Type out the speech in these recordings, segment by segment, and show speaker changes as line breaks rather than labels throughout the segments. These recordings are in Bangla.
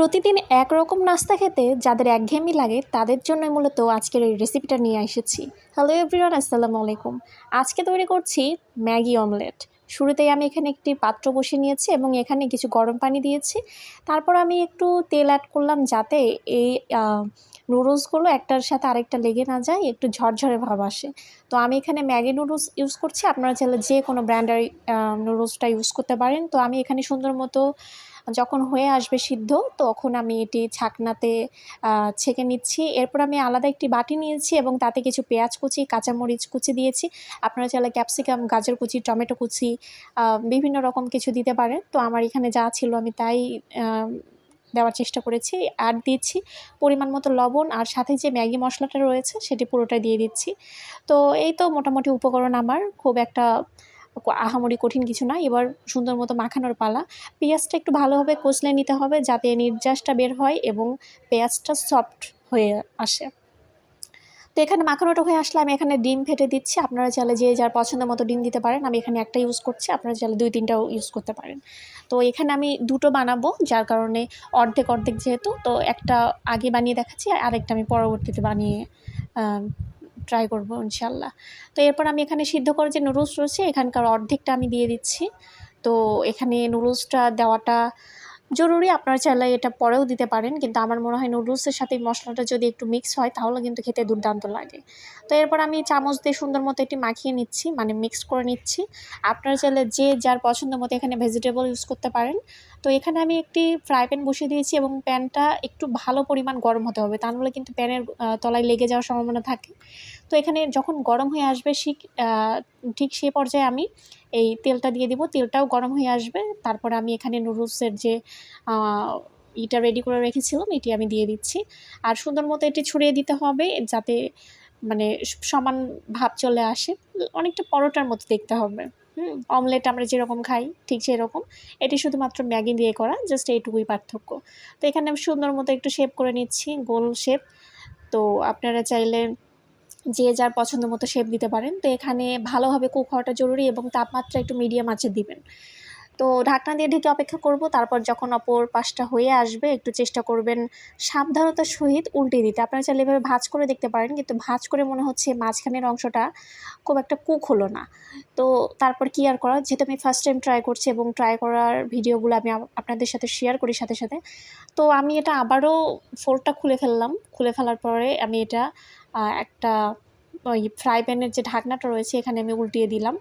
প্রতিদিন একরকম নাস্তা খেতে যাদের একঘেয়েমি লাগে, তাদের জন্য মূলত আজকের এই রেসিপিটা নিয়ে এসেছি। হ্যালো এভরিওয়ান আসসালামু আলাইকুম। আজকে তৈরি করছি ম্যাগি অমলেট শুরুতেই আমি এখানে একটি পাত্র বসিয়ে নিয়েছি এবং এখানে কিছু গরম পানি দিয়েছি। তারপর আমি একটু তেল অ্যাড করলাম যাতে এই নুডলসগুলো একটার সাথে আরেকটা লেগে না যায়, একটু ঝরঝরে ভাব আসে। তো আমি এখানে ম্যাগি নুডলস ইউজ করছি। আপনারা চাইলে যে কোনো ব্র্যান্ডের নুডলসটা ইউজ করতে পারেন। তো আমি এখানে সুন্দর মতো যখন হয়ে আসবে সিদ্ধ, তখন আমি এটি ছাকনাতে ছেঁকে নিচ্ছি। এরপর আমি আলাদা একটি বাটি নিয়েছি এবং তাতে কিছু পেঁয়াজ কুচি, কাঁচামরিচ কুচি দিয়েছি। আপনারা চাইলে ক্যাপসিকাম, গাজর কুচি, টমেটো কুচি বিভিন্ন রকম কিছু দিতে পারেন। তো আমার এখানে যা ছিল আমি তাই দেওয়ার চেষ্টা করেছি। আর দিচ্ছি পরিমাণ মতো লবণ আর সাথে যে ম্যাগি মশলাটা রয়েছে সেটি পুরোটাই দিয়ে দিচ্ছি। তো এই তো মোটামুটি উপকরণ আমার। খুব একটা আহামরি কঠিন কিছু না। এবার সুন্দর মতো মাখানোর পালা। পেঁয়াজটা একটু ভালোভাবে কষলে নিতে হবে যাতে নির্যাসটা বের হয় এবং পেঁয়াজটা সফট হয়ে আসে। তো এখানে মাখানোটা হয়ে আসলে আমি এখানে ডিম ফেটে দিচ্ছি। আপনারা চাইলে যে যার পছন্দ মতো ডিম দিতে পারেন। আমি এখানে একটা ইউজ করছি। আপনারা চাইলে দুই তিনটাও ইউজ করতে পারেন। তো এখানে আমি দুটো বানাবো, যার কারণে অর্ধেক অর্ধেক যেহেতু, তো একটা আগে বানিয়ে দেখাচ্ছি আর আরেকটা আমি পরবর্তীতে বানিয়ে ট্রাই করব, ইনশাল্লাহ। তো এরপর আমি এখানে সিদ্ধ করে যে নুডলস রয়েছে, এখানকার অর্ধেকটা আমি দিয়ে দিচ্ছি। তো এখানে নুডলসটা দেওয়াটা জরুরি, আপনারা চাইলে এটা পরেও দিতে পারেন, কিন্তু আমার মনে হয় নুডলসের সাথে মশলাটা যদি একটু মিক্স হয়, তাহলে কিন্তু খেতে দুর্দান্ত লাগে। তো এরপর আমি চামচ দিয়ে সুন্দর মতো এটি মাখিয়ে নিচ্ছি মানে মিক্স করে নিচ্ছি। আপনারা চাইলে যে যার পছন্দ মতো এখানে ভেজিটেবল ইউজ করতে পারেন। তো এখানে আমি একটি ফ্রাই প্যান বসিয়ে দিয়েছি এবং প্যানটা একটু ভালো পরিমাণ গরম হতে হবে। তা নাহলে কিন্তু প্যানের তলায় লেগে যাওয়ার সম্ভাবনা থাকে। তো এখানে যখন গরম হয়ে আসবে ঠিক ঠিক সেই পর্যায়ে আমি এই তেলটা দিয়ে দিব। তেলটাও গরম হয়ে আসবে। তারপর আমি এখানে নুডলসের যে ইটা রেডি করে রেখেছিলাম, এটি আমি দিয়ে দিচ্ছি। আর সুন্দর মতো এটি ছড়িয়ে দিতে হবে যাতে মানে সমান ভাব চলে আসে। অনেকটা পরোটার মতো দেখতে হবে। হুম অমলেট আমরা যেরকম খাই, ঠিক সেরকম। এটি শুধুমাত্র ম্যাগি দিয়ে করা জাস্ট এইটুকুই পার্থক্য। তো এখানে আমি সুন্দর মতো একটু শেপ করে নিচ্ছি, গোল শেপ তো আপনারা চাইলে যে যার পছন্দ মতো শেপ দিতে পারেন। তো এখানে ভালোভাবে কুক হওয়াটা জরুরি এবং তাপমাত্রা একটু মিডিয়াম আঁচে দিবেন। তো ঢাকনা দিয়ে ঢেকে অপেক্ষা করব। তারপর যখন অপর পাশটা হয়ে আসবে, একটু চেষ্টা করবেন সাবধানতার সহিত উল্টে দিতে। আপনারা চাইলে এভাবে ভাজ করে দেখতে পারেন, কিন্তু ভাজ করে মনে হচ্ছে মাঝখানের অংশটা খুব একটা কুক হলো না। তো তারপর কি আর করা, যেহেতু আমি ফার্স্ট টাইম ট্রাই করছি এবং ট্রাই করার ভিডিওগুলো আমি আপনাদের সাথে শেয়ার করি সাথে সাথে, তো আমি এটা আবারও ফোল্ডটা খুলে ফেললাম। খুলে ফেলার পরে আমি এটা একটা ওই ফ্রাই প্যানের যে ঢাকনাটা রয়েছে, এখানে আমি উল্টিয়ে দিলাম।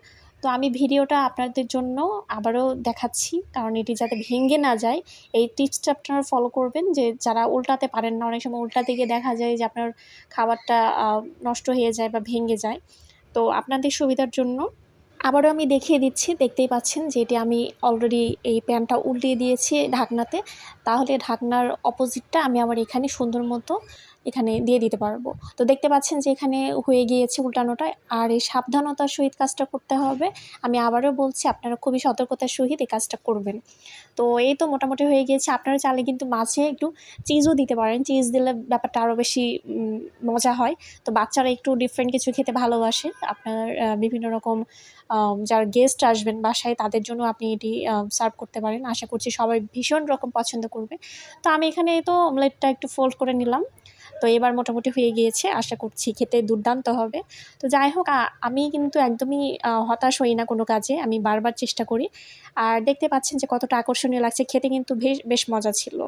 তো আমি ভিডিওটা আপনাদের জন্য আবারও দেখাচ্ছি, কারণ এটি যাতে ভেঙে না যায়, এই টিপসটা আপনারা ফলো করবেন যে যারা উল্টাতে পারেন না, অনেক সময় উল্টাতে গিয়ে দেখা যায় যে আপনার খাবারটা নষ্ট হয়ে যায় বা ভেঙে যায়। তো আপনাদের সুবিধার জন্য আবারও আমি দেখিয়ে দিচ্ছি, দেখতেই পাচ্ছেন যে এটি আমি অলরেডি এই প্যানটা উল্টিয়ে দিয়েছি ঢাকনাতে। তাহলে ঢাকনার অপোজিটটা আমি আবার এখানে সুন্দর মতো এখানে দিয়ে দিতে পারব। তো দেখতে পাচ্ছেন যে এখানে হয়ে গিয়েছে উল্টানোটা। আর এই সাবধানতার সহিত কাজটা করতে হবে। আমি আবারও বলছি, আপনারা খুবই সতর্কতার সহিত এই কাজটা করবেন। তো এই তো মোটামুটি হয়ে গিয়েছে। আপনারা চাইলে কিন্তু মাঝে একটু চিজও দিতে পারেন। চিজ দিলে ব্যাপারটা আরও বেশি মজা হয়। তো বাচ্চারা একটু ডিফারেন্ট কিছু খেতে ভালোবাসে। আপনার বিভিন্ন রকম যারা গেস্ট আসবেন বাসায়, তাদের জন্য আপনি এটি সার্ভ করতে পারেন। আশা করছি সবাই ভীষণ রকম পছন্দ করবে। তো আমি এখানে তো অমলেটটা একটু ফোল্ড করে নিলাম। তো এবার মোটামুটি হয়ে গিয়েছে, আশা করছি খেতে দুর্দান্ত হবে। তো যাই হোক আমি কিন্তু একদমই হতাশ হই না কোনো কাজে, আমি বারবার চেষ্টা করি। আর দেখতে পাচ্ছেন যে কতটা আকর্ষণীয় লাগছে, খেতে কিন্তু বেশ বেশ মজা ছিল।